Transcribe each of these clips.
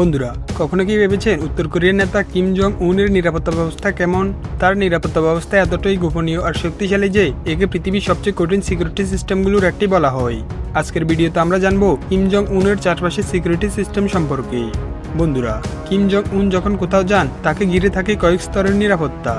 বন্ধুরা, কখনো কি ভেবেছেন উত্তর কোরিয়ার নেতা কিম জং উনের নিরাপত্তা ব্যবস্থা কেমন? তার নিরাপত্তা ব্যবস্থা এতটাই গোপনীয় আর শক্তিশালী যে একে পৃথিবীর সবচেয়ে কঠিন সিকিউরিটি সিস্টেমগুলোর একটি বলা হয়। আজকের ভিডিওতে আমরা জানব কিম জং উনের চারপাশে সিকিউরিটি সিস্টেম সম্পর্কে। বন্ধুরা, কিম জং উন যখন কোথাও যান, তাকে ঘিরে থাকে কয়েক স্তরের নিরাপত্তা।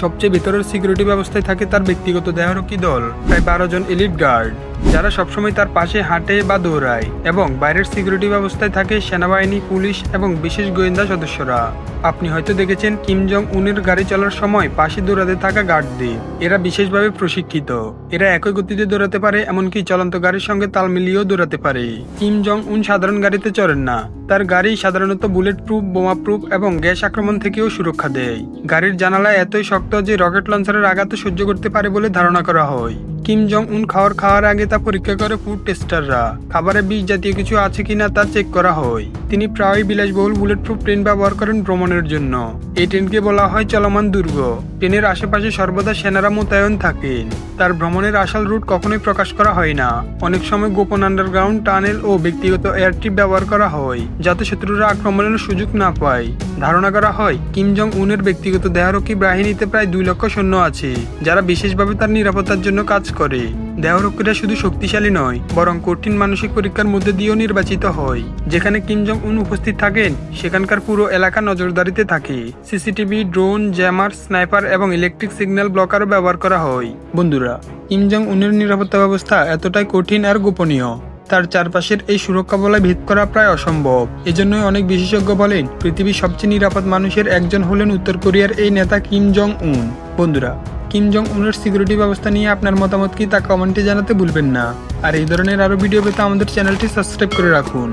সবচেয়ে ভেতরের সিকিউরিটি ব্যবস্থায় থাকে তার ব্যক্তিগত দেহরক্ষী দল, প্রায় বারো জন এলিট গার্ড যারা সবসময় তার পাশে হাঁটে বা দৌড়ায় এবং বাইরের সিকিউরিটি ব্যবস্থায় থাকে সেনাবাহিনী, পুলিশ এবং বিশেষ গোয়েন্দা সদস্যরা। আপনি হয়তো দেখেছেন কিম জং উনের গাড়ি চলার সময় পাশে দৌড়াতে থাকা গার্ডদের। এরা বিশেষভাবে প্রশিক্ষিত। এরা একই গতিতে দৌড়াতে পারে, এমনকি চলন্ত গাড়ির সঙ্গে তাল মিলিয়েও দৌড়াতে পারে। কিম জং উন সাধারণ গাড়িতে চড়েন না। তার গাড়ি সাধারণত বুলেট প্রুফ বোমা প্রুফ এবং গ্যাস আক্রমণ থেকেও সুরক্ষা দেয়। গাড়ির জানালা এতই শক্ত যে রকেট লঞ্চারের আঘাতও সহ্য করতে পারে বলে ধারণা করা হয়। কিম জং উন খাওয়ার খাওয়ার আগে তা পরীক্ষা করে ফুড টেস্টাররা। খাবারে বিষ জাতীয় কিছু আছে কিনা তা চেক করা হয়। তিনি প্রায়ই বিলাসবহুল বুলেট প্রুফ ট্রেন ব্যবহার করেন ভ্রমণের জন্য। এই ট্রেনকে বলা হয় চলমান দুর্গ। ট্রেনের আশেপাশে সর্বদা সেনারা মোতায়েন থাকেন। তার ভ্রমণের আসল রুট কখনোই প্রকাশ করা হয় না। অনেক সময় গোপন আন্ডারগ্রাউন্ড, টানেল ও ব্যক্তিগত এয়ারট্রিপ ব্যবহার করা হয়, যাতে শত্রুরা আক্রমণের সুযোগ না পায়। ধারণা করা হয়, কিম জং উনের ব্যক্তিগত দেহরক্ষী বাহিনীতে প্রায় দুই লক্ষ সৈন্য আছে, যারা বিশেষভাবে তার নিরাপত্তার জন্য কাজ করে। দেহরক্ষীরা শুধু শক্তিশালী নয়, বরং কঠিন মানসিক পরীক্ষার মধ্যে দিয়েও নির্বাচিত হয়। যেখানে কিম জং উন উপস্থিত থাকেন, সেখানকার পুরো এলাকা নজরদারিতে থাকে। সিসিটিভি, ড্রোন, জ্যামার, স্নাইপার এবং ইলেকট্রিক সিগন্যাল ব্লকারও ব্যবহার করা হয়। বন্ধুরা, কিম জং উনের নিরাপত্তা ব্যবস্থা এতটাই কঠিন আর গোপনীয়। তার চারপাশের এই সুরক্ষা বলয় ভেদ করা প্রায় অসম্ভব। এজন্যই অনেক বিশেষজ্ঞ বলেন, পৃথিবীর সবচেয়ে নিরাপদ মানুষের একজন হলেন উত্তর কোরিয়ার এই নেতা কিম জং উন বন্ধুরা কিম জং উনের সিকিউরিটি ব্যবস্থা নিয়ে আপনার মতামত কি তা কমেন্টে জানাতে ভুলবেন না। আর এই ধরনের আরও ভিডিও পেতে আমাদের চ্যানেলটি সাবস্ক্রাইব করে রাখুন।